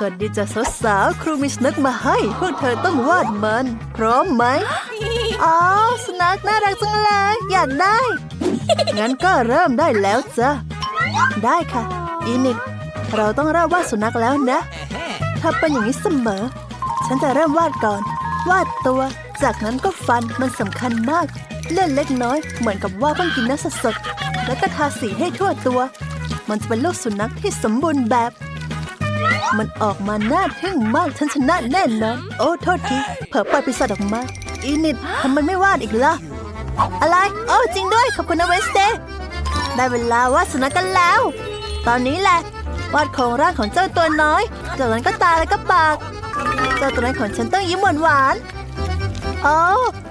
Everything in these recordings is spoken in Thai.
สวัสดีจ้ะสาวๆครูมีสนักมาให้ พวกเธอต้องวาดมัน พร้อมไหมอ๋อสนักน่ารักจังเลยอยากได้ งั้นก็เริ่มได้แล้วจ้ะได้ค่ะ อีนิดเราต้องเริ่มวาดสุนัขแล้วนะถ้าเป็นอย่างนี้เสมอ ฉันจะเริ่มวาดก่อน วาดตัว จากนั้นก็ฟันมันสำคัญมาก เล่นเล็กน้อย เหมือนกับว่าเพิ่งกินน้ำสดๆแล้วก็ทาสีให้ทั่วตัว มันจะเป็นลูกสุนัขที่สมบูรณ์แบบ มันออกมาน่าทึ่งมากฉันชนะแน่นอนโอ้โทษทีเผลอปล่อยปีศาจออกมาอีนิดทำไมไม่วาดอีกล่ะ อะไร โอ้จริงด้วย ขอบคุณนะเวสเตได้เวลาวาดสุนัขกันแล้ว ตอนนี้แหละวาดโครงร่างของเจ้าตัวน้อย จากนั้นก็ตาแล้วก็ปาก เจ้าตัวน้อยของฉันต้องยิ้มหวานๆโอ้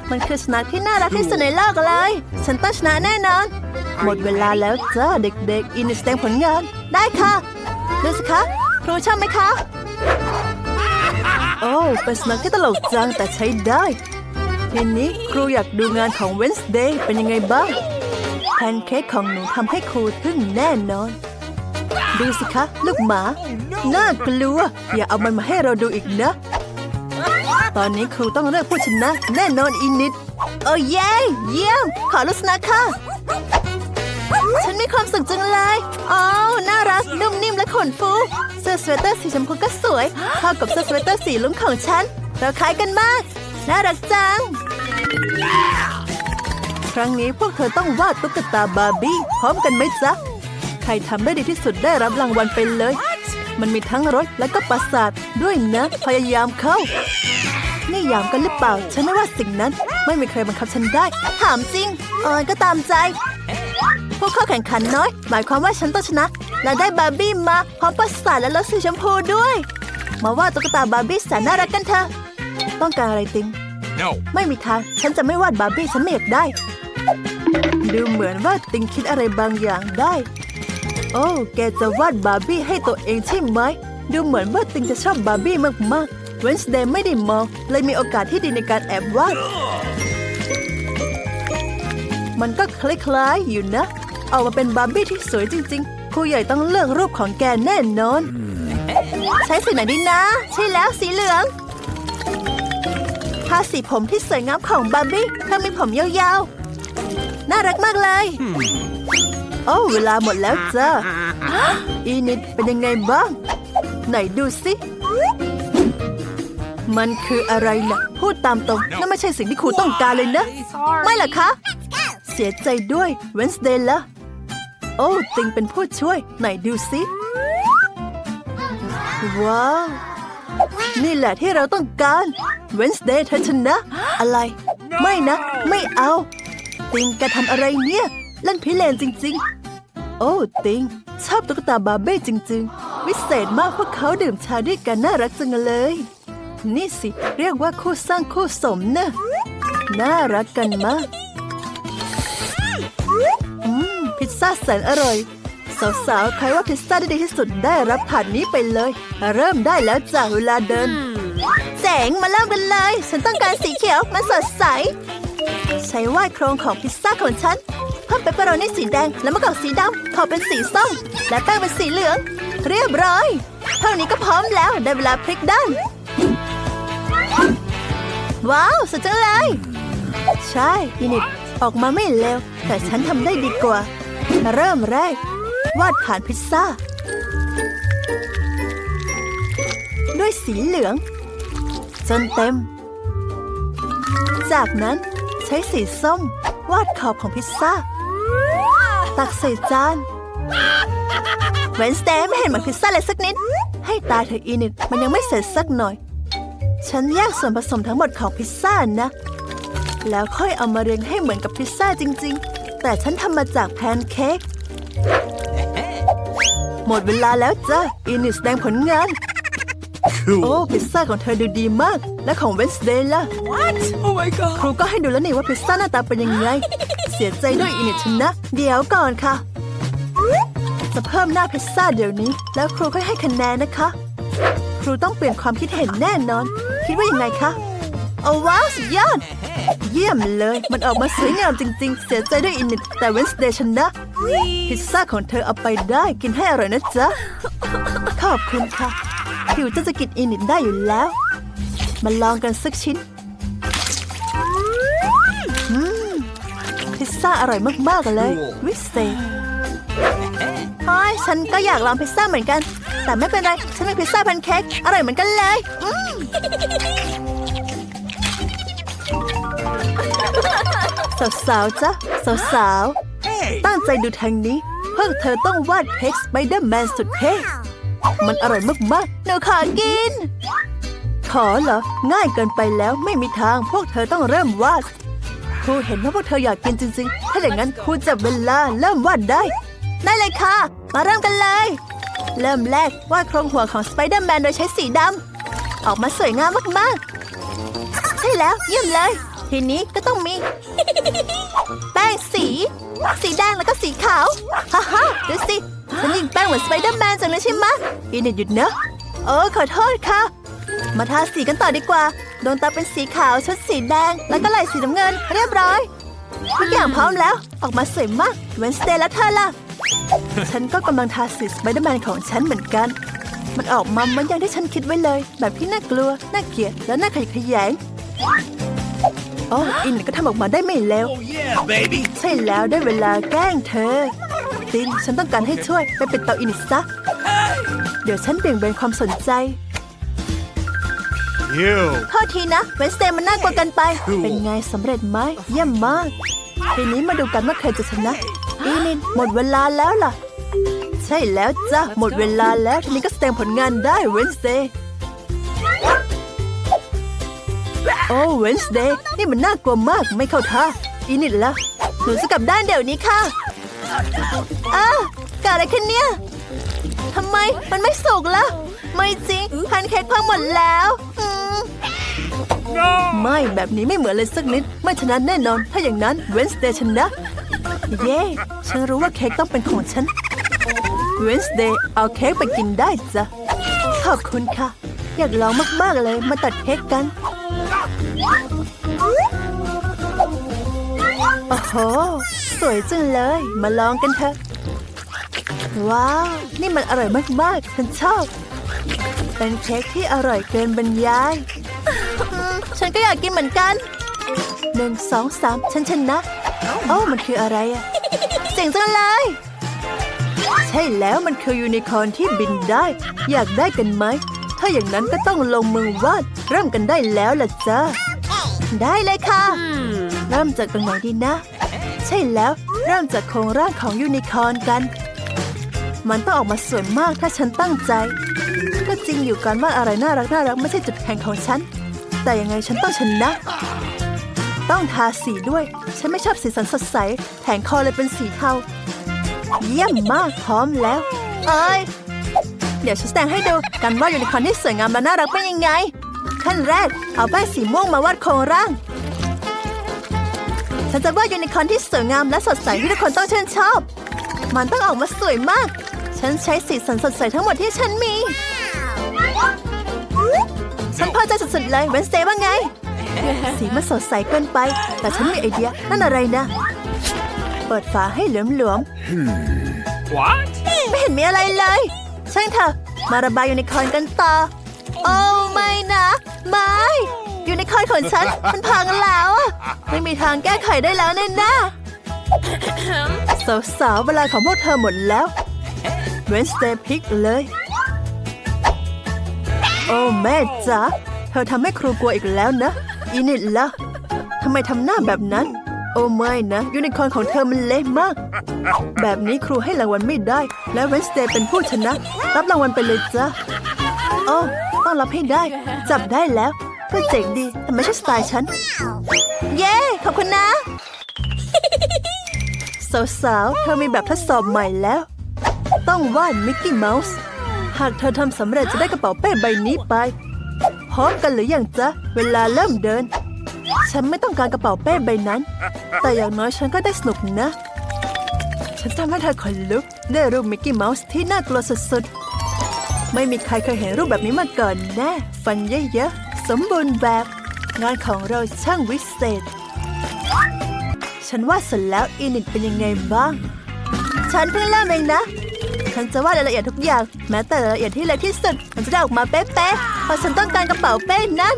มันคือสุนัขที่น่ารักที่สุดในโลกเลย ฉันต้องชนะแน่นอน หมดเวลาแล้วจ้าเด็กๆ อินสแตงผลงาน ได้ค่ะดูสิคะ ครูชอบไหมคะ โอ้เป็นสนัขที่ตลกจังแต่ใช้ได้ทีนี้ครูอยากดูงานของ Wednesday เป็นยังไงบ้างแพนเค้กของหนูทำให้ครูทึ่งแน่นอน ดูสิคะ ลูกหมา น่ากลัว อย่าเอามันมาให้เราดูอีกนะ ตอนนี้ครูต้องเลือกผู้ชนะ แน่นอนอินิด โอ้เย้เยี่ยม ขอลุสนะค่ะ ฉันมีความสุขจังเลย อ๋อ น่ารักนุ่ม ขนฟูเสื้อสเวตเตอร์สีชมพูก็สวยเข้ากับเสื้อสเวตเตอร์สีลุ้งของฉัน เราคล้ายกันมาก น่ารักจัง ครั้งนี้พวกเธอต้องวาดตุ๊กตาบาร์บี้พร้อมกันไหมจ๊ะ ใครทำได้ดีที่สุดได้รับรางวัลไปเลย มันมีทั้งรถและก็ประสาทด้วยนะพยายามเข้านี่ยามกันหรือเปล่า ฉันไม่ว่าสิ่งนั้น ไม่มีใครบังคับฉันได้ ถามจริงเออก็ตามใจ พวกเข้าแข่งขันน้อย หมายความว่าฉันต้องชนะ และได้บาร์บี้มาพร้อมประสาทและรถสีชมพูด้วย มาว่าตุ๊กตาบาร์บี้แสนน่ารักกันเถอะ ต้องการอะไรติง No. ไม่มีทาง ฉันจะไม่วาดบาร์บี้ฉันไม่อยากได้ ดูเหมือนว่าติงคิดอะไรบางอย่างได้ โอ้ แกจะวาดบาร์บี้ให้ตัวเองใช่ไหม ดูเหมือนว่าติงจะชอบบาร์บี้มากๆเวนส์เดย์ไม่ได้มอง เลยมีโอกาสที่ดีในการแอบวาด มันก็คล้ายๆอยู่นะ เอามาเป็นบาร์บี้ที่สวยจริง ๆ ครูใหญ่ต้องเลือกรูปของแกแน่นอน ใช้สีไหนดีนะ ใช่แล้วสีเหลืองทาสีผมที่สวยงามของบาร์บี้เธอมีผมยาวๆ น่ารักมากเลย โอ้เวลาหมดแล้วจ้าอีนิดเป็นยังไงบ้าง ไหนดูสิ มันคืออะไรนะพูดตามตรงนั่นไม่ใช่สิ่งที่ครูต้องการเลยนะ ไม่ล่ะคะ เสียใจด้วยเวนส์เดย์ละ โอ้ติงเป็นผู้ช่วย ไหนดูสิว้าว นี่แหละที่เราต้องการเวนส์เดย์เธอชนะ อะไร ไม่นะ ไม่เอา ติงแกทำอะไรเนี่ย เล่นพิเรนจริง ๆ โอ้ติง ชอบตุ๊กตาบาร์เบ้จริง ๆ วิเศษมากพวกเขาดื่มชาด้วยกันน่ารักจังเลย นี่สิ เรียกว่าคู่สร้างคู่สมนะน่ารักกันมากอืม พิซซ่าแสนอร่อย สาวๆ ใครว่าพิซซ่าได้ดีที่สุดได้รับถาดนี้ไปเลย เริ่มได้แล้วจากเวลาเดินเจ๋งมาเริ่มกันเลย ฉันต้องการสีเขียวมันสดใส ใช้วาดโครงของพิซซ่าของฉัน เพิ่มเปปเปอโรนี่สีแดง และมะกอกสีดำขอบเป็นสีส้ม และแป้งเป็นสีเหลือง เรียบร้อย เท่านี้ก็พร้อมแล้วได้เวลาพลิกด้าน ว้าวสุดจังเลย ใช่อินิดออกมาไม่เลวแต่ฉันทำได้ดีกว่า เริ่มแรก วาดฐานพิซซ่า ด้วยสีเหลือง จนเต็ม จากนั้นใช้สีส้ม วาดขอบของพิซซ่า ตักใส่จานเวนสเตย์ไม่เห็นเหมือนพิซซ่าเลยสักนิด ให้ตายเธออีนิดมันยังไม่เสร็จสักหน่อย ฉันแยกส่วนผสมทั้งหมดของพิซซ่านะ แล้วค่อยเอามาเรียงให้เหมือนกับพิซซ่าจริง ๆ แต่ฉันทำมาจากแพนเค้ก หมดเวลาแล้วจ้ะอินิสแดงผลงาน โอ้ พิซซ่าของเธอดูดีมาก และของเวนสเดย์ล่ะ Oh my god. ครูก็ให้ดูแล้วนี่ว่าพิซซ่าหน้าตาเป็นยังไง เสียใจด้วยอินิชนะ เดี๋ยวก่อนค่ะ จะเพิ่มหน้าพิซซ่าเดี๋ยวนี้ แล้วครูค่อยให้คะแนนนะคะ ครูต้องเปลี่ยนความคิดเห็นแน่นอน คิดว่ายังไงคะโอ้ว้าวสุดยอด เยี่ยมเลย มันออกมาสวยงามจริง ๆ เสียใจด้วยอินิชแต่เวนสเดย์ชนะ พิซซ่าของเธอเอาไปได้กินให้อร่อยนะจ๊ะ ขอบคุณค่ะ ผิวจะจะกินอินิดได้อยู่แล้ว มาลองกันสักชิ้นพิซซ่าอร่อยมาก ๆ เลย วิเศษเฮ้ยฉันก็อยากลองพิซซ่าเหมือนกัน แต่ไม่เป็นไร ฉันมีพิซซ่าแพนเค้กอร่อยเหมือนกันเลย อืมสาวๆจ้ะสาวๆตั้งใจดูทางนี้ พวกเธอต้องวาดเค้กสไปเดอร์แมนสุดเท่มันอร่อยมากๆหนูขอกิน ขอเหรอ ง่ายเกินไปแล้วไม่มีทางพวกเธอต้องเริ่มวาดครูเห็นว่าพวกเธออยากกินจริงๆ ถ้าอย่างนั้นครูจับเวลาเริ่มวาดได้ ได้เลยค่ะ มาเริ่มกันเลย เริ่มแรกวาดโครงหัวของสไปเดอร์แมนโดยใช้สีดำออกมาสวยงามมากๆ ใช่แล้วเยี่ยมเลย ทีนี้ก็ต้องมี แป้งสี สีแดงแล้วก็สีขาว ฮ่าฮ่าดูสิฉันยิงแป้งเหมือนสไปเดอร์แมนจังเลยใช่ไหมอินเนตหยุดนะโอ้ขอโทษค่ะ มาทาสีกันต่อดีกว่า ดวงตาเป็นสีขาวชุดสีแดง แล้วก็ไหล่สีน้ำเงิน เรียบร้อยทุกอย่างพร้อมแล้ว ออกมาสวยมากเวนสเตย์และเธอล่ะ ฉันก็กำลังทาสีสไปเดอร์แมนของฉันเหมือนกัน มันออกมาเหมือนอย่างที่ฉันคิดไว้เลย แบบที่น่ากลัว น่าเกลียด และน่าขยะแขยง โอ้อินก็ทำออกมาได้ไม่เลว Oh yeah, baby. ใช่แล้วได้เวลาแกล้งเธอ ตินฉันต้องการให้ช่วยไปปิดเตาอินิสซะ เดี๋ยวฉันเบี่ยงเบนความสนใจ You. โทษทีนะเวนสเตย์มันน่ากลัวเกันไป เป็นไงสำเร็จไหมเยี่ยมมาก ทีนี้มาดูกันว่าใครจะชนะ อีนินหมดเวลาแล้วล่ะ ใช่แล้วจ้ะหมดเวลาแล้วทีนี้ก็แสดงผลงานได้เวนสเตย์ โอ้เวนส์เดย์นี่มันน่ากลัวมากไม่เข้าท่าอีนิดละหนูจะกลับด้านเดี๋ยวนี้ค่ะอ้าวเกิดอะไรขึ้นเนี่ยทำไมมันไม่สุกละไม่จริงแพนเค้กพังหมดแล้วไม่แบบนี้ไม่เหมือนเลยสักนิด ไม่ชนะแน่นอน ถ้าอย่างนั้นเวนส์เดย์ชนะ เย้ฉันรู้ว่าเค้กต้องเป็นของฉันเวนส์เดย์เอาเค้กไปกินได้จ้ะขอบคุณค่ะ อยากลองมาก ๆ เลยมาตัดเค้กกัน โอ้โห สวยจังเลย มาลองกันเถอะ ว้าว นี่มันอร่อยมากๆ ฉันชอบ เป็นเค้กที่อร่อยเกินบรรยาย ฉันก็อยากกินเหมือนกันหนึ่งสองสามฉันชนะ โอ้มันคืออะไรอะเจ๋งจังเลย ใช่แล้วมันคือยูนิคอร์นที่บินได้ อยากได้กันไหม ถ้าอย่างนั้นก็ต้องลงมือวาด เริ่มกันได้แล้วล่ะจ้าได้เลยค่ะ เริ่มจากตรงไหนดีนะ ใช่แล้วเริ่มจากโครงร่างของยูนิคอร์นกัน มันต้องออกมาสวยมากถ้าฉันตั้งใจ ก็จริงอยู่การว่าอะไรน่ารักน่ารักไม่ใช่จุดแข็งของฉัน แต่ยังไงฉันต้องชนะ ต้องทาสีด้วย ฉันไม่ชอบสีสันสดใสแผงคอเลยเป็นสีเทา เยี่ยมมากพร้อมแล้ว เอ้ยเดี๋ยวฉันแสดงให้ดูกันว่ายูนิคอร์นที่สวยงามและน่ารักเป็นยังไงขั้นแรกเอาแป้งสีม่วงมาวาดโครงร่าง ฉันจะวาดยูนิคอร์นที่สวยงามและสดใสที่ทุกคนต้องชื่นชอบ มันต้องออกมาสวยมาก ฉันใช้สีสันสดใสทั้งหมดที่ฉันมี ฉันพอใจสุดๆเลยเวนสเตย์ว่าไง สีมันสดใสเกินไป แต่ฉันมีไอเดียนั่นอะไรนะ เปิดฝาให้เหลือม What? ๆไม่เห็นมีอะไรเลย ช่างเถอะ มาระบายยูนิคอร์นกันต่อ โอ้ไม่นะ ไม่ ยูนิคอร์นของฉันมันพังแล้วอะไม่มีทางแก้ไขได้แล้วแน่นะสาวๆเวลาของพวกเธอหมดแล้วเวนสเตย์พิกเลย โอ้แม่จ๋าเธอทำให้ครูกลัวอีกแล้วนะอีนิดละทำไมทำหน้าแบบนั้น โอ้ไม่นะ ยูนิคอร์นของเธอมันเละมาก แบบนี้ครูให้รางวัลไม่ได้ และเวนสเตย์เป็นผู้ชนะ รับรางวัลไปเลยจ้ะโอ้ต้องรับให้ได้ จับได้แล้ว ก็เจ๋งดีแต่ไม่ใช่สไตล์ฉัน เย้ ขอบคุณนะ สาวๆ เธอมีแบบทดสอบใหม่แล้ว ต้องวาดมิกกี้เมาส์ หากเธอทำสำเร็จจะได้กระเป๋าเป้ใบนี้ไป พร้อมกันหรือยังจ๊ะ เวลาเริ่มเดิน ฉันไม่ต้องการกระเป๋าเป้ใบนั้น แต่อย่างน้อยฉันก็ได้สนุกนะ ฉันทำให้เธอขนลุกได้รูปมิกกี้เมาส์ที่น่ากลัวสุดๆ ไม่มีใครเคยเห็นรูปแบบนี้มาก่อนแน่ฟันเยอะๆ สมบูรณ์แบบ งานของเราช่างวิเศษ ฉันว่าเสร็จแล้วอินิดเป็นยังไงบ้าง ฉันเพิ่งเริ่มเองนะ ฉันจะวาดรายละเอียดทุกอย่าง แม้แต่รายละเอียดที่เล็กที่สุด มันจะได้ออกมาเป๊ะๆเพราะฉันต้องการกระเป๋าเป้นั่น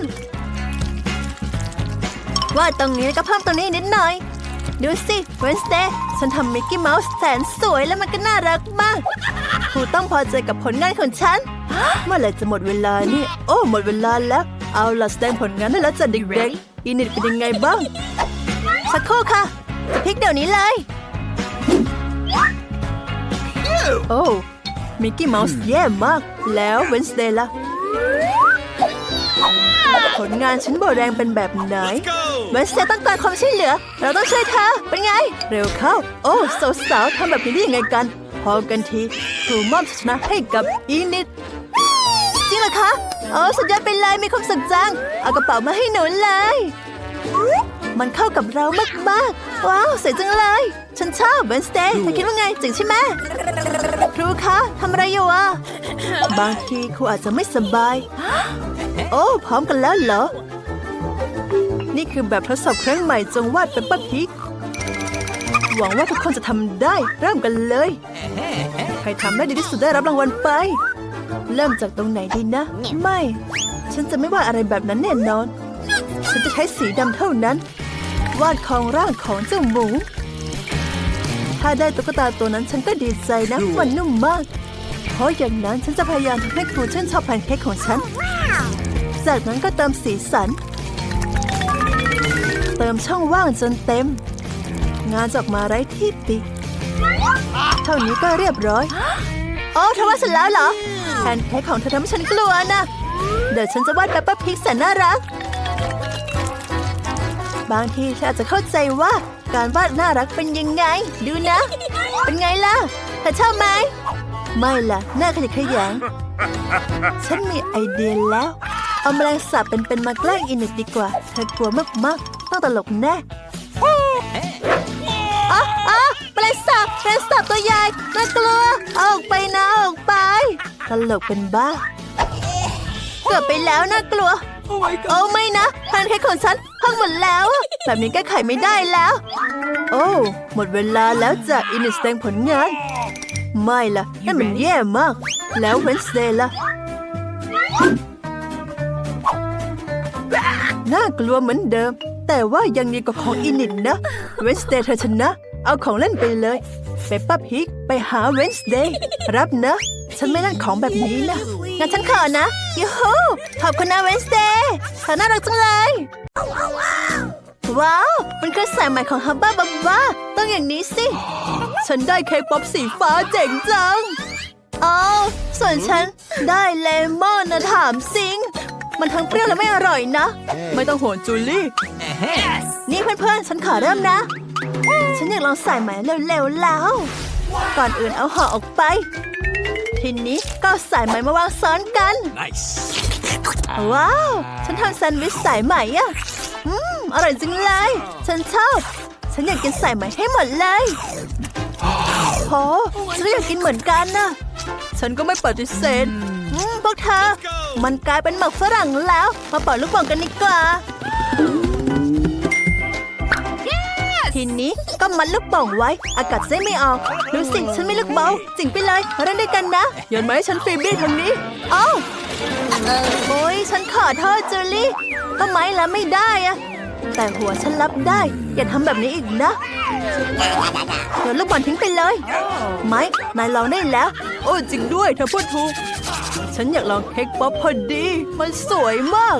วาดตรงนี้แล้วก็เพิ่มตรงนี้นิดหน่อย ดูสิเวนสเตย์ฉันทำมิกกี้เมาส์แสนสวยและมันก็น่ารักมากครูต้องพอใจกับผลงานของฉัน เมื่อไหร่จะหมดเวลานี่ โอ้ หมดเวลาแล้ว เอาล่ะแสดงผลงานได้แล้วจ้ะเด็กๆอินิดเป็นยังไงบ้าง สักครู่ค่ะจะพลิกเดี๋ยวนี้เลย โอ้มิกกี้เมาส์แย่มาก แล้วเวนสเดย์ล่ะ ผลงานฉันโบแรงเป็นแบบไหน Go! เวนสเดย์ต้องการความช่วยเหลือ เราต้องช่วยเธอ เป็นไง เร็วเข้า โอ้สาวๆทำแบบนี้ได้ยังไงกัน พอกันทีครูมอบชัยชนะให้กับอีนิดจริง เหรอคะโอ้สุดยอดไปเลยมีความสุขจัง เอากระเป๋ามาให้หนูเลย มันเข้ากับเรามากๆ ว้าวสวยจังเลย ฉันชอบเวนสเดย์เธอคิดว่าไงจริงใช่ไหมครูคะทำอะไรอยู่อะ บางทีครูอาจจะไม่สบาย โอ้พร้อมกันแล้วเหรอ นี่คือแบบทดสอบครั้งใหม่จงวาดเป็นป้าพิกหวังว่าทุกคนจะทำได้เริ่มกันเลย ใครทำได้ดีที่สุดได้รับรางวัลไป เริ่มจากตรงไหนดีนะ ไม่ ฉันจะไม่วาดอะไรแบบนั้นแน่นอน ฉันจะใช้สีดำเท่านั้น วาดของร่างของเจ้าหมู ถ้าได้ตุ๊กตาตัวนั้นฉันก็ดีใจนะมันนุ่มมาก เพราะอย่างนั้นฉันจะพยายามทำให้ครูชื่นชอบแพนเค้กของฉัน จากนั้นก็เติมสีสัน เติมช่องว่างจนเต็ม งานจะออกมาไร้ที่ติ เท่านี้ก็เรียบร้อยโอ้เธอว่าเสร็จแล้วเหรอ แพนเค้กของเธอทำให้ฉันกลัวนะ เดี๋ยวฉันจะวาดแปปเปอร์พิกแสนน่ารัก บางทีเธออาจจะเข้าใจว่าการวาดน่ารักเป็นยังไง ดูนะ เป็นไงล่ะเธอชอบไหม ไม่ล่ะน่าขยะแขยง ฉันมีไอเดียแล้ว เอาแมลงสาบเป็นๆมาแกล้งอินิดดีกว่า เธอกลัวมากๆ ต้องตลกแน่อะอะแมลงสาบแมลงสาบตัวใหญ่น่ากลัวเอาออกไปนะเอาออกไป ตลกเป็นบ้า เกือบไปแล้วน่ากลัว Oh my โอ้ไม่นะแพนเค้กของฉันพังหมดแล้วอะแบบนี้แก้ไขไม่ได้แล้ว โอ้หมดเวลาแล้วจ้ะอินิสแดงผลงาน ไม่ล่ะนั่นมันแย่มาก แล้วเวนสเดย์ล่ะน่ากลัวเหมือนเดิม แต่ว่ายังดีกว่าของอินิดนะ เวนสเดย์เธอชนะ เอาของเล่นไปเลยเปปป้าพิกไปหาเวนสเดย์รับนะ ฉันไม่เล่นของแบบนี้นะ งั้นฉันขอนะ ยูฮูขอบคุณนะเวนสเดย์เธอน่ารักจังเลย ว้าว มันคือสายใหม่ของฮับบ้าบับบ้าต้องอย่างนี้สิ ฉันได้เค้กป๊อปสีฟ้าเจ๋งจังอ๋อส่วนฉันได้เลมอนนะถามสิง มันทั้งเปรี้ยวและไม่อร่อยนะ ไม่ต้องห่วงจูลี่ นี่เพื่อนๆ ฉันขอเริ่มนะ ฉันอยากลองใส่ใหม่เร็วๆแล้ว ก่อนอื่นเอาห่อออกไป ทีนี้ก็เอาสายไหมมาวางซ้อนกัน Nice. ว้าว ฉันทำแซนด์วิชสายไหมอะอืม อร่อยจริงเลย ฉันชอบ ฉันอยากกินสายไหมให้หมดเลยโหฉันก็อยากกินเหมือนกันนะ ฉันก็ไม่ปฏิเสธอืมพวกเธอ มันกลายเป็นหมักฝรั่งแล้ว มาปล่อยลูกโป่งกันดีกว่า ทีนี้ก็มัดลูกโป่งไว้ อากาศจะได้ไม่ออกดูสิฉันไม่ลูกเบาจิงไปเลยมาเล่นด้วยกันนะโยนมาให้ฉันฟีบี้ทางนี้อ้าโอ้ยฉันขอโทษจูลี่ก็ไม้ล้วไม่ได้อะแต่หัวฉันรับได้ อย่าทำแบบนี้อีกนะโยนลูกบอลทิ้งไปเลย ไม้นายลองได้แล้ว โอ้จริงด้วยเธอพูดถูก ฉันอยากลองเค้กป๊อปพอดี มันสวยมาก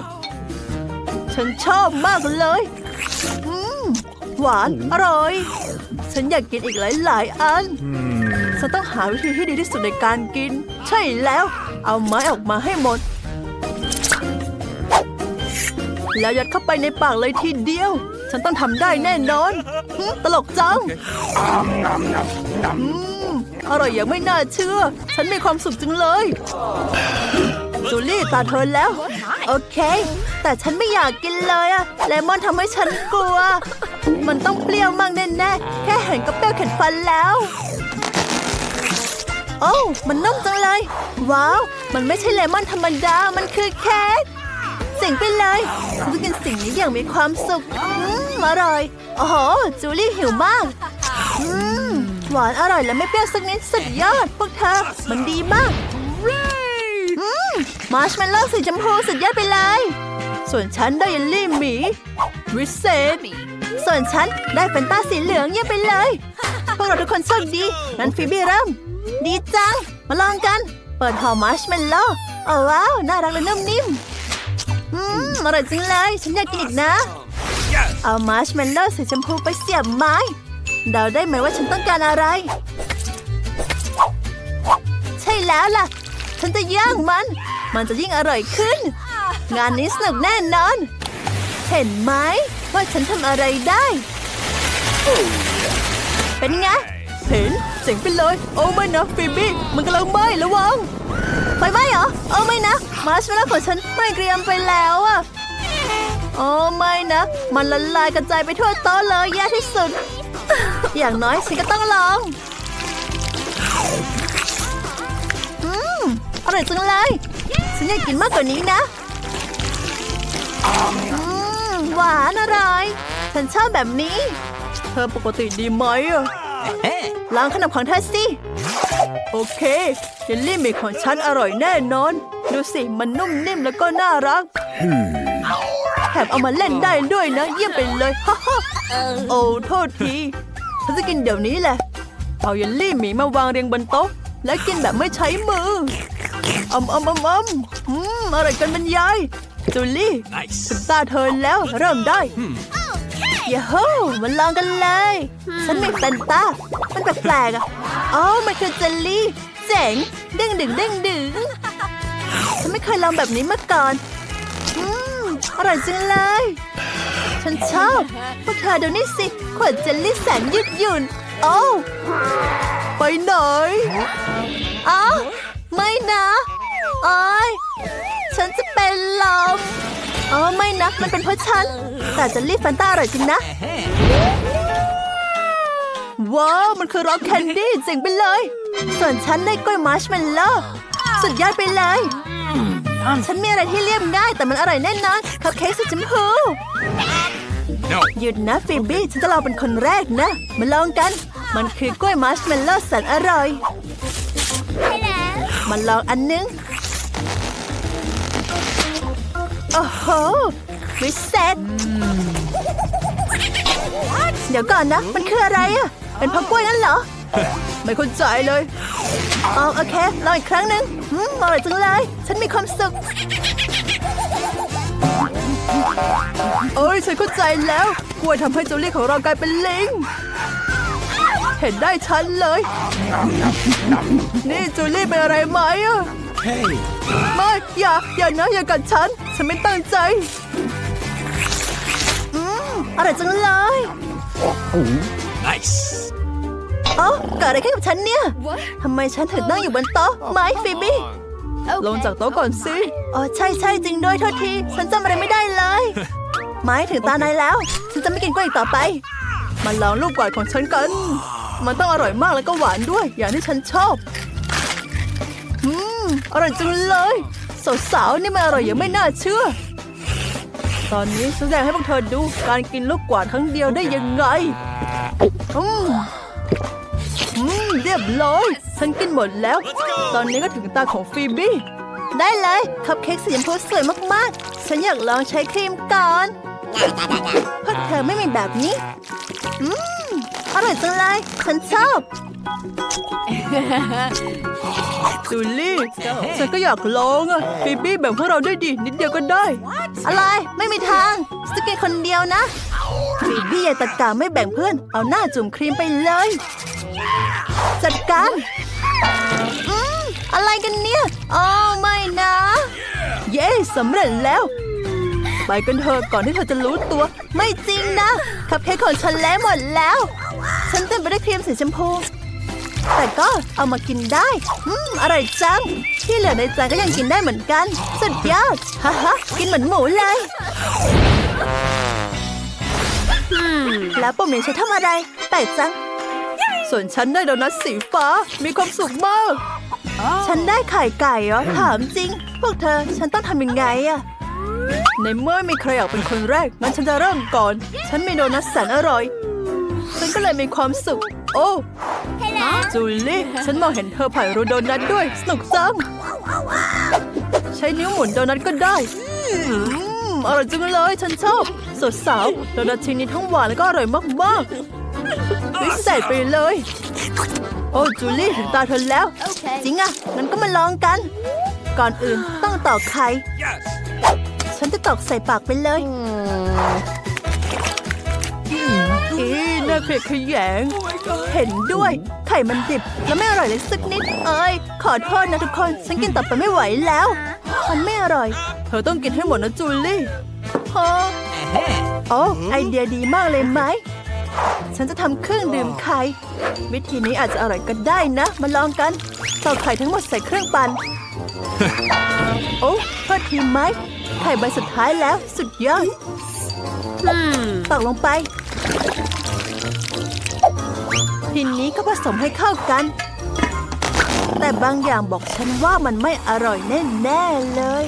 ฉันชอบมากเลย หวาน อร่อย ฉันอยากกินอีกหลาย ๆ อัน ฉันต้องหาวิธีที่ดีที่สุดในการกิน ใช่แล้ว เอาไม้ออกมาให้หมด แล้วยัดเข้าไปในปากเลยทีเดียว ฉันต้องทำได้แน่นอนหึตลกจังอืมอร่อยอย่างไม่น่าเชื่อ ฉันมีความสุขจังเลย จูลี่ตาเธอแล้ว โอเค แต่ฉันไม่อยากกินเลยอะเลมอนทำให้ฉันกลัว มันต้องเปรี้ยวมากแน่ๆ แค่เห็นก็เปรี้ยวเข็นฟันแล้ว โอ้วมันนุ่มจังเลย ว้าว มันไม่ใช่เลมอนธรรมดา มันคือเค้กเจ๋งไปเลยฉันจะกินสิ่งนี้อย่างมีความสุข อืมอร่อย โอ้โห จูลี่หิวมาก อืม หวานอร่อยและไม่เปรี้ยวสักนิดสุดยอด พวกเธอ มันดีมากอืมมาร์ชเมลโล่สีชมพูสุดยอดไปเลย ส่วนฉันได้เยลลี่หมีวิเศษ ส่วนฉันได้แฟนตาสีเหลืองเยี่ยมไปเลย พวกเราทุกคนโชคดีงั้นฟิบี้เริ่ม ดีจัง มาลองกัน เปิดห่อมาร์ชเมลโล่โอ้ว้าว น่ารักและนุ่มนิ่ม อืม อร่อยจริงเลย ฉันอยากกินอีกนะ เอามาร์ชเมลโล่สีชมพูไปเสียบไม้เดาได้ไหมว่าฉันต้องการอะไร ใช่แล้วล่ะ ฉันจะย่างมัน มันจะยิ่งอร่อยขึ้น งานนี้สนุกแน่นอน เห็นไหม ว่าฉันทำอะไรได้ เป็นไง เห็นเจ๋งไปเลย โอ้ไม่นะฟิบี้ มันกำลังไหม้ระวังไฟไหม้เหรอ โอ้ไม่นะ มาร์ชเมลโล่ของฉันไหม้เกรียมไปแล้วอะโอ้ไม่นะ มันละลายกระจายไปทั่วโต๊ะเลยแย่ที่สุด อย่างน้อยฉันก็ต้องลองอืมอร่อยจังเลย ฉันอยากกินมากกว่านี้นะ หวานอร่อย ฉันชอบแบบนี้ เธอปกติดีไหมอะลองขนมของเธอสิ โอเคเยลลี่หมีของฉันอร่อยแน่นอน ดูสิ มันนุ่มนิ่มแล้วก็น่ารัก แถมเอามาเล่นได้ด้วยนะ เยี่ยมไปเลยฮ่าฮ่าโอ้โทษทีฉันจะกินเดี๋ยวนี้แหละ เอาเยลลี่หมีมาวางเรียงบนโต๊ะ และกินแบบไม่ใช้มืออมอมอมอมอืมอร่อยกันบรรยาย จูลี่ Nice. ถึงตาเธอแล้วเริ่มได้ยาฮูมาลองกันเลย ฉันมีแฟนตา มันแปลกๆอะอ๋อมันคือเจลลี่ เจ๋งเด้งดึงเด้งดึงฉันไม่เคยลองแบบนี้มาก่อนอืมอร่อยจังเลย ฉันชอบพวกเธอดูนี่สิ ขวดเจลลี่แสนยืดหยุ่น โอ้วไปไหนอ้าวไม่นะโอ้ย ฉันจะเป็นลมอ๋อไม่นะ มันเป็นเพราะฉัน แต่เจลลี่แฟนตาอร่อยจริงนะ ว้าว มันคือร็อกแคนดี้เจ๋งไปเลย ส่วนฉันได้กล้วยมาร์ชเมลโล่สุดยอดไปเลย ฉันมีอะไรที่เรียบง่ายแต่มันอร่อยแน่นอนคัพเค้กสีชมพู No. หยุดนะฟิบบี้ฉันจะลองเป็นคนแรกนะ มาลองกัน มันคือกล้วยมาร์ชเมลโล่แสนอร่อย มาลองอันนึง โอ้โหวิเศษเดี๋ยวก่อนนะ มันคืออะไรอะเป็นเพราะกล้วยนั่นเหรอ ไม่เข้าใจเลยอ๋อโอเค ลองอีกครั้งหนึ่งอืมอร่อยจังเลย ฉันมีความสุขเอ้ยฉันเข้าใจแล้ว กล้วยทำให้จูลี่ของเรากลายเป็นลิง เห็นได้ชัดเลย นี่จูลี่เป็นอะไรไหมอะ Hey. ไม่อย่า อย่านะ อย่ากัดฉัน ฉันไม่ตั้งใจ อืมอร่อยจังเลย Nice. เอ้าเกิดอะไรขึ้นกับฉันเนี่ย ทำไมฉันถึงนั่งอยู่บนโต๊ะไม้ฟิบี้ ลงจากโต๊ะก่อนสิอ๋อใช่ใช่จริงด้วยโทษที ฉันจำอะไรไม่ได้เลย ไม้ถึงตานายแล้ว ฉันจะไม่กินกล้วยอีกต่อไป มาลองลูกกวาดของฉันกัน มันต้องอร่อยมากแล้วก็หวานด้วย อย่างที่ฉันชอบ อืม อร่อยจังเลย สาวๆนี่มันอร่อยอย่างไม่น่าเชื่อ ตอนนี้ฉันแสดงให้พวกเธอดูการกินลูกกวาดครั้งเดียวได้ยังไง อืมอืมเรียบร้อยฉันกินหมดแล้ว ตอนนี้ก็ถึงตาของฟีบี้ได้เลยคัพเค้กสีชมพูสวยมากๆ ฉันอยากลองใช้ครีมก่อนพวกเธอไม่มีแบบนี้ อืม อร่อยจังเลย ฉันชอบ จูลี่ฉันก็อยากลองอะฟีบี้แบ่งพวกเราด้วยดินิดเดียวก็ได้ อะไร ไม่มีทางสกินคนเดียวนะฟีบี้อย่าตะกาไม่แบ่งเพื่อน เอาหน้าจุ่มครีมไปเลย จัดการอืมอะไรกันเนี่ยอ๋อไม่นะ เย้สำเร็จแล้ว ไปกันเถอะก่อนที่เธอจะรู้ตัว ไม่จริงนะ คัพเค้กของฉันแล้วหมดแล้ว ฉันเต็มไปด้วยครีมสีชมพู แต่ก็เอามากินได้ อืม อร่อยจัง ที่เหลือในจานก็ยังกินได้เหมือนกัน สุดยอด ฮ่าฮ่ากินเหมือนหมูเลย แล้วปุ่มนี้ใช้ทำอะไร แปลกจัง ส่วนฉันได้โดนัทสีฟ้า มีความสุขมาก ฉันได้ไข่ไก่เหรอ ถามจริง พวกเธอ ฉันต้องทำยังไงอะในเมื่อมีใครอยากเป็นคนแรก งั้นฉันจะเริ่มก่อน ฉันมีโดนัทแสนอร่อย ฉันก็เลยมีความสุข โอ้ จูลี่ ฉันมองเห็นเธอผ่านรูโดนัทด้วย สนุกจัง ใช้นิ้วหมุนโดนัทก็ได้อืมอร่อยจังเลย ฉันชอบสดสาวโดนัทชิ้นนี้ทั้งหวานแล้วก็อร่อยมากๆพิเศษไปเลย โอ้จูลี่ถึงตาเธอแล้ว จริงอะงั้นก็มาลองกัน ก่อนอื่นต้องตอกไข่ Yes. ฉันจะตอกใส่ปากไปเลยอีน่าเกลียดขยง เห็นด้วย ไข่มันดิบแล้วไม่อร่อยเลยสักนิด เอ้ย ขอโทษนะทุกคน ฉันกินต่อไปไม่ไหวแล้ว มันไม่อร่อย เธอต้องกินให้หมดนะจูลี่ฮะโอ้ไอเดียดีมากเลยไหม ฉันจะทำเครื่องดื่มไข่ วิธีนี้อาจจะอร่อยก็ได้นะ มาลองกันตอกไข่ทั้งหมดใส่เครื่องปั่น โอ้โทษทีไหม ไข่ใบสุดท้ายแล้วสุดยอดตอกลงไป ทีนี้ก็ผสมให้เข้ากัน แต่บางอย่างบอกฉันว่ามันไม่อร่อยแน่ ๆ เลย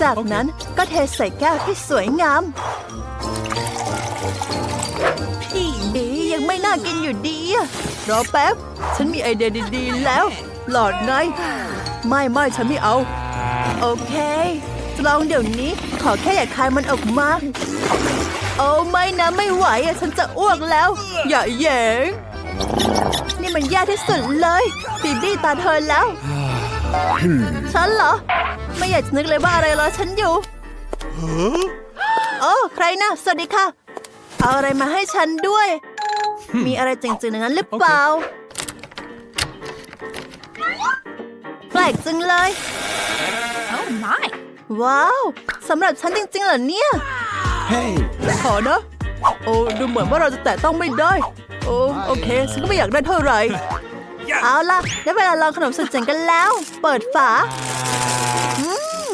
จากนั้นก็เทใส่แก้วที่สวยงาม พี่ดียังไม่น่ากินอยู่ดีรอแป๊บ ฉันมีไอเดียดี ๆ แล้ว หลอดไง ไม่ไม่ฉันไม่เอา โอเคจะลองเดี๋ยวนี้ ขอแค่อย่าคายมันออกมา โอ้ไม่นะไม่ไหวอะฉันจะอ้วกแล้ว อย่าแหยง นี่มันแย่ที่สุดเลยฟีบี้ตาเธอแล้ว ฉันเหรอ ไม่อยากจะนึกเลยว่าอะไรรอฉันอยู่โอ้ใครนะสวัสดีค่ะ เอาอะไรมาให้ฉันด้วย มีอะไรจริงๆอย่างนั้นหรือเปล่าแปลกจังเลย Oh my! ว้าวสำหรับฉันจริงๆเหรอเนี่ย Hey. ขอนะ โอ้ดูเหมือนว่าเราจะแตะต้องไม่ได้ โอ้โอเคฉันก็ไม่อยากได้เท่าไหร่ Yes. เอาล่ะได้เวลาลองขนมสุดเจ๋งกันแล้ว เปิดฝาอืม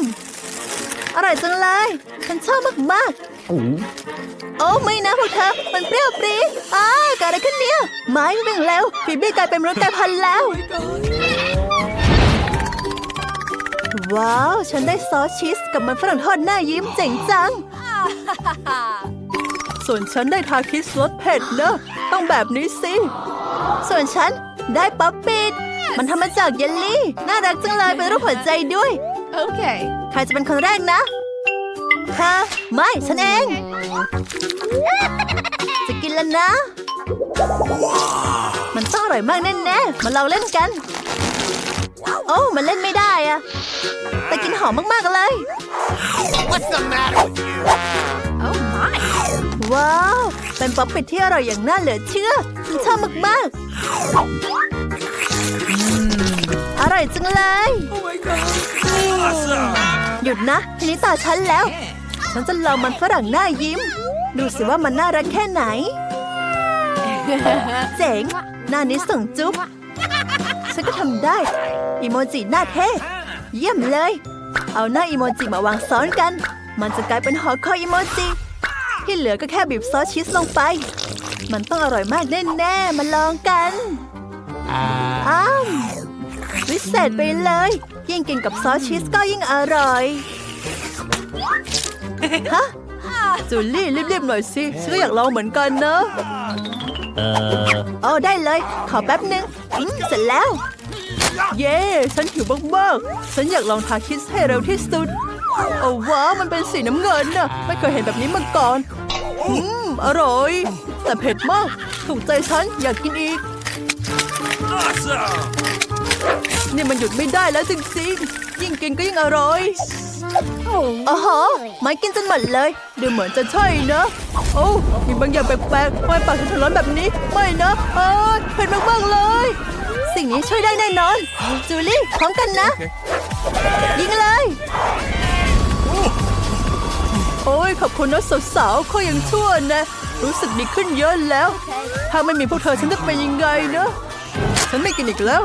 อร่อยจังเลยฉันชอบมากๆโอ้ไม่นะพวกเธอมันเปรี้ยวปรี๊ดอ้าเกิดอะไรขึ้นเนี่ยไม้วิ่งแล้วฟีบี้กลายเป็นมนุษย์กลายพันธุ์แล้วว้าว ฉันได้ซอสชีสกับมันฝรั่งทอดหน้ายิ้มเจ๋งจัง ส่วนฉันได้ทาคิสรสเผ็ดเนอะต้องแบบนี้สิ ส่วนฉันได้ป๊อปปี้มันทำมาจากเยลลี่ น่ารักจังเลยเป็นรูปหัวใจด้วย Okay. ใครจะเป็นคนแรกนะเธอไม่ ฉันเอง จะกินแล้วนะ มันต้องอร่อยมากแน่ๆ มาลองเล่นกัน โอ้มันเล่นไม่ได้อะแต่กินหอมมากๆเลย What's the matter with you? Oh my! ว้าว เป็นป๊อปปิดที่อร่อยอย่างน่าเหลือเชื่อฉันชอบมากๆอืมอร่อยจังเลย Awesome. หยุดนะทีนี้ตาฉันแล้ว ฉันจะลองมันฝรั่งหน้ายิ้ม ดูสิว่ามันน่ารักแค่ไหน เจ๋งหน้านี้ส่งจุ๊บฉันก็ทำได้ อีโมจิหน้าเท่เยี่ยมเลย เอาหน้าอีโมจิมาวางซ้อนกัน มันจะกลายเป็นหอคอยอีโมจิที่เหลือก็แค่บีบซอสชีสลงไป มันต้องอร่อยมากแน่ๆ มาลองกันอ้าววิเศษไปเลย ยิ่งกินกับซอสชีสก็ยิ่งอร่อย ฮะ จูลี่รีบๆหน่อยสิฉันก็อยากลองเหมือนกันเนอะเอาได้เลย ขอแป๊บนึงอืมเสร็จแล้ว เย้ ฉันหิวมากๆ ฉันอยากลองทาคิสให้เร็วที่สุด โอ้ว้าวมันเป็นสีน้ำเงินน่ะ ไม่เคยเห็นแบบนี้มาก่อน อืม อร่อย แต่เผ็ดมาก ถูกใจฉันอยากกินอีก Awesome. นี่มันหยุดไม่ได้แล้วจริงๆ ยิ่งกินก็ยิ่งอร่อยอ๋อฮะไม่กินจนหมดเลย ดูเหมือนจะใช่นะ โอ้มีบางอย่างแปลกๆทำไมปากฉันถึงร้อนแบบนี้ ไม่นะเอ้ยเผ็ดมากๆเลย สิ่งนี้ช่วยได้แน่นอน จูลี่พร้อมกันนะ ยิงเลย โอ้ยขอบคุณนะสาวๆเขายังชั่วนะ รู้สึกดีขึ้นเยอะแล้ว ถ้าไม่มีพวกเธอฉันจะเป็นยังไงเนอะฉันไม่กินอีกแล้ว